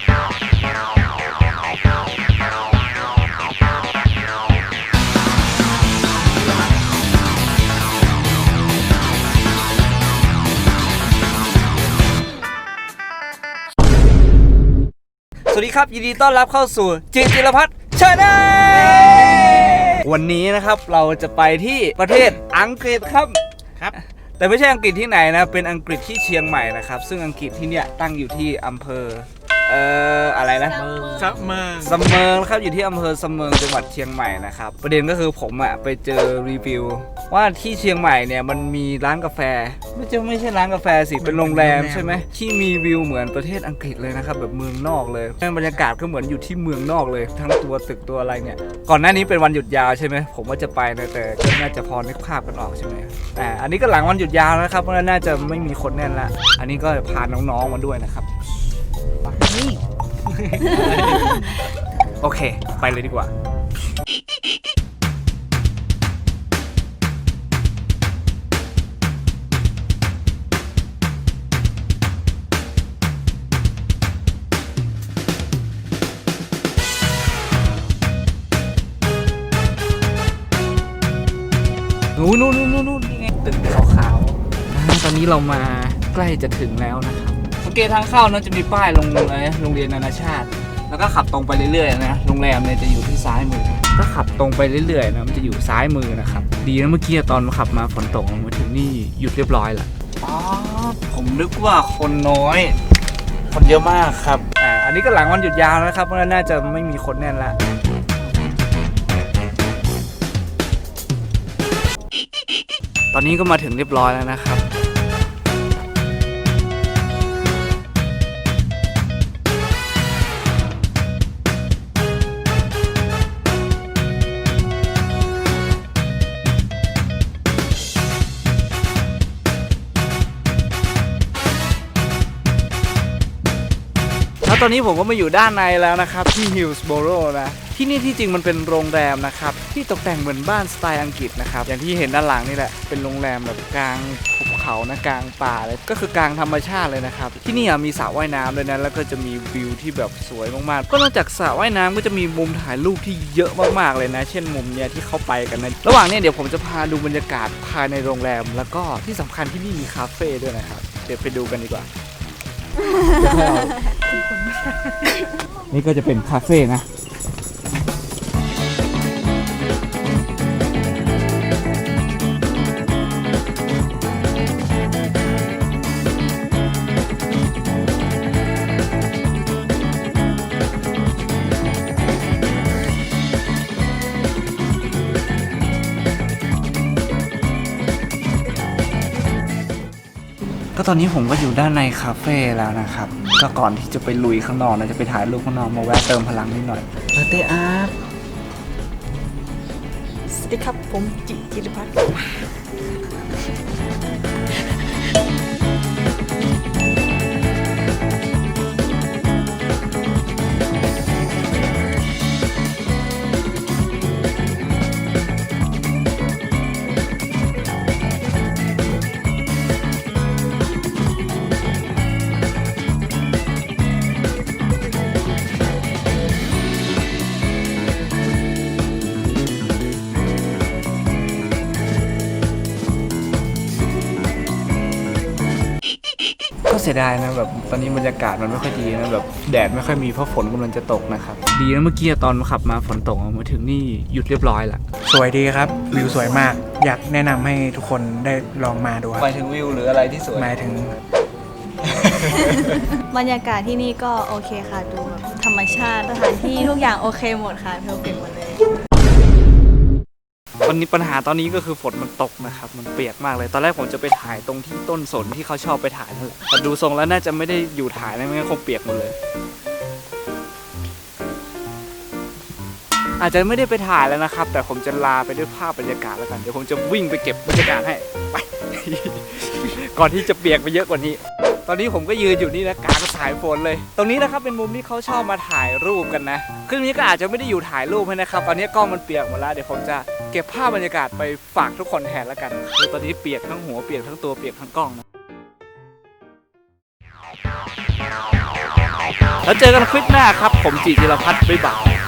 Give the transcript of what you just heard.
สวัสดีครับ ยินดีต้อนรับเข้าสู่จิตจิรพัฒน์ชาแนลวันนี้นะครับเราจะไปที่ประเทศอังกฤษครับครับ แต่ไม่ใช่อังกฤษที่ไหนนะ เป็นอังกฤษที่เชียงใหม่นะครับ ซึ่งอังกฤษที่เนี่ยตั้งอยู่ที่อำเภอ เอ่ออะไรนะ ซับเมืองสำเมิงนะครับอยู่ที่อำเภอสำเมิงจังหวัดเชียงใหม่นะครับประเด็นก็คือผมอะไปเจอรีวิว ว่าที่เชียงใหม่เนี่ยมันมีร้านกาแฟ ไม่ใช่ไม่ใช่ร้านกาแฟสิเป็นโรงแรมใช่ไหมที่มีวิวเหมือนประเทศอังกฤษเลยนะครับแบบเมืองนอกเลยบรรยากาศก็เหมือนอยู่ที่เมืองนอกเลย ทั้งตัวตึกตัวอะไรเนี่ย ก่อนหน้านี้เป็นวันหยุดยาวใช่ไหมผมว่าจะไปนะแต่ก็น่าจะพอนึกภาพกันออกใช่ไหมอ่าอันนี้ก็หลังวันหยุดยาวนะครับเพราะฉะนั้นน่าจะไม่มีคนแน่นละอันนี้ก็พาน้องๆมาด้วยนะครับ โอเค ไปเลยดีกว่า นู่นนู่นนู่นนู่นนี่ไงตึกขาวๆอ่าตอนนี้เรามาใกล้จะถึงแล้วนะครับ สังเกตทางเข้าเนอะจะมีป้ายโรงอะไรโรงเรียนนานาชาติ แล้วก็ขับตรงไปเรื่อยๆนะโรงแรมเนี่ยจะอยู่ที่ซ้ายมือ ก็ขับตรงไปเรื่อยๆนะมันจะอยู่ซ้ายมือนะครับดีนะเมื่อกี้ตอนขับมาฝนตกมาถึงนี่หยุดเรียบร้อยละอ๋อผมนึกว่าคนน้อย คนเยอะมากครับอ่าอันนี้ก็หลังวันหยุดยาวนะครับเพราะฉะนั้นน่าจะไม่มีคนแน่นละตอนนี้ก็มาถึงเรียบร้อยแล้วนะครับ แล้วตอนนี้ผมก็มาอยู่ด้านในแล้วนะครับ ที่ฮิลส์โบโรนะ ที่นี่ที่จริงมันเป็นโรงแรมนะครับ ที่ตกแต่งเหมือนบ้านสไตล์อังกฤษนะครับ อย่างที่เห็นด้านหลังนี่แหละ เป็นโรงแรมแบบกลางภูเขานะกลางป่าเลย ก็คือกลางธรรมชาติเลยนะครับ ที่นี่มีสระว่ายน้ำเลยนะ แล้วก็จะมีวิวที่แบบสวยมากๆ ก็นอกจากสระว่ายน้ำก็จะมีมุมถ่ายรูปที่เยอะมากๆเลยนะ เช่นมุมเนี้ยที่เขาไปกันนะระหว่างเนี้ยเดี๋ยวผมจะพาดูบรรยากาศภายในโรงแรม แล้วก็ที่สำคัญที่นี่มีคาเฟ่ด้วยนะครับ เดี๋ยวไปดูกันดีกว่า นี่ก็จะเป็นคาเฟ่นะ ก็ตอนนี้ผมก็อยู่ด้านในคาเฟ่แล้วนะครับ ก็ก่อนที่จะไปลุยข้างนอกนะจะไปถ่ายรูปข้างนอกมาแวะเติมพลังนิดหน่อยลาเต้อาร์ตสวัสดีครับผมจิจิรพัฒน์ เสียดายนะแบบตอนนี้บรรยากาศมันไม่ค่อยดีนะแบบแดดไม่ค่อยมีเพราะฝนกำลังจะตกนะครับ ดีนะเมื่อกี้ตอนขับมาฝนตกมาถึงนี่หยุดเรียบร้อยละสวยดีครับ วิวสวยมาก อยากแนะนำให้ทุกคนได้ลองมาดูคหรับมายถึงวิวหรืออะไรที่สวยหมายถึงบรรยากาศที่นี่ก็โอเคค่ะ ดูแบบธรรมชาติสถานที่ทุกอย่างโอเคหมดค่ะเพลเฟกหมดเลย วันนี้ปัญหาตอนนี้ก็คือฝนมันตกนะครับ มันเปียกมากเลย ตอนแรกผมจะไปถ่ายตรงที่ต้นสนที่เขาชอบไปถ่ายนั่นแหละแต่ดูทรงแล้วน่าจะไม่ได้อยู่ถ่ายนะไม่งั้นคงเปียกหมดเลย อาจจะไม่ได้ไปถ่ายแล้วนะครับ แต่ผมจะลาไปด้วยภาพบรรยากาศแล้วกัน เดี๋ยวผมจะวิ่งไปเก็บบรรยากาศให้ ไป ก่อนที่จะเปียกไปเยอะกว่านี้ อนนี้ผมก็ยืนอยู่นี่นะกลางสายฝนเลย ตรงนี้นะครับเป็นมุมที่เขาชอบมาถ่ายรูปกันนะครึ่งนี้ก็อาจจะไม่ได้อยู่ถ่ายรูปให้นะครับ ตอนนี้กล้องมันเปียกหมดแล้วเดี๋ยวผมจะเก็บภาพบรรยากาศไปฝากทุกคนแทนแล้วกันคือตอนนี้เปียกทั้งหัวเปียกทั้งตัวเปียกทั้งกล้องนะแล้วเจอกันคลิปหน้าครับ ผมจีจิรพัฒน์บ๊ายบาย